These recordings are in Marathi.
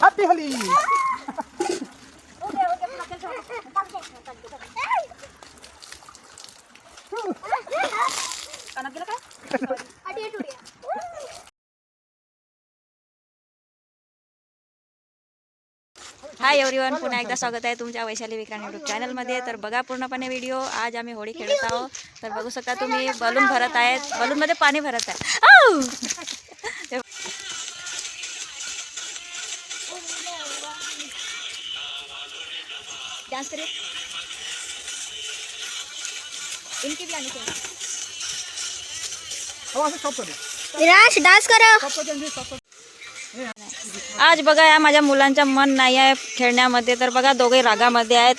Happy Holi. Anak gila kan? Hi everyone पुन्हा एकदा स्वागत आहे तुमच्या वैशाली विक्रांत युट्यूब चॅनलमध्ये तर बघा पूर्णपणे व्हिडिओ आज आम्ही होळी खेळत आहोत. तर बघू शकता तुम्ही बलून भरत आहेत. बलूनमध्ये पाणी भरत आहे. डान्स करिए इनकी भी आनी चाहिए हो कर. आज बघा या माझ्या मुलांचा मन नाही आहे खेळण्यामध्ये तर बघा दोघे रागामध्ये आहेत.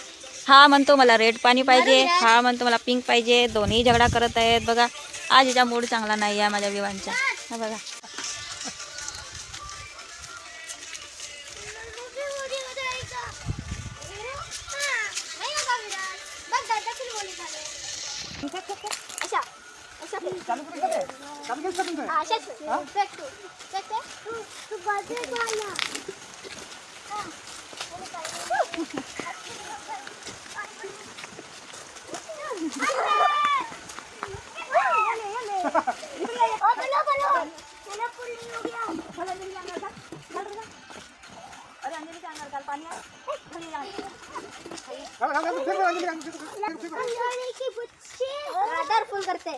हा म्हणतो मला रेड पाणी पाहिजे हा म्हणतो मला पिंक पाहिजे दोन्ही झगडा करत आहेत. बघा आज हिचा मूड चांगला नाही आहे माझ्या विवांचा हा बघा. चालू करू का ते? चालू केलं का तुमचं? अशाच फेक तू. फेक ते? तू तू बाजू वाला घाल, घाल, घाल, फेक बरं, अंजली, अंजली, फेक, फेक, फेक, फेक. दर फुल करते.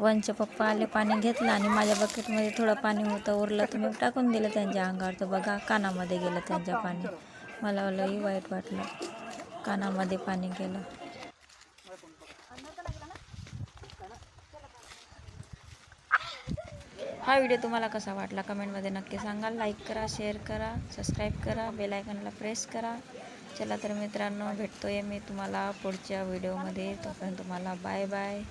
वनचे पप्पा आले पाणी घेतलं आणि माझ्या बकेटमध्ये थोडं पाणी होतं उरलं. तर मी टाकून दिलं त्यांच्या अंगावर. तर बघा कानामध्ये गेलं त्यांच्या पाणी. मला लई वाईट वाटलं. कानामध्ये पाणी गेलं. हा व्हिडिओ तुम्हाला कसा वाटला कमेंटमध्ये नक्की सांगा. लाईक करा शेअर करा सबस्क्राईब करा बेल प्रेस करा. चला तर मित्रांनो भेटतोय मी तुम्हाला पुढच्या व्हिडिओमध्ये. तोपर्यंत तुम्हाला बाय बाय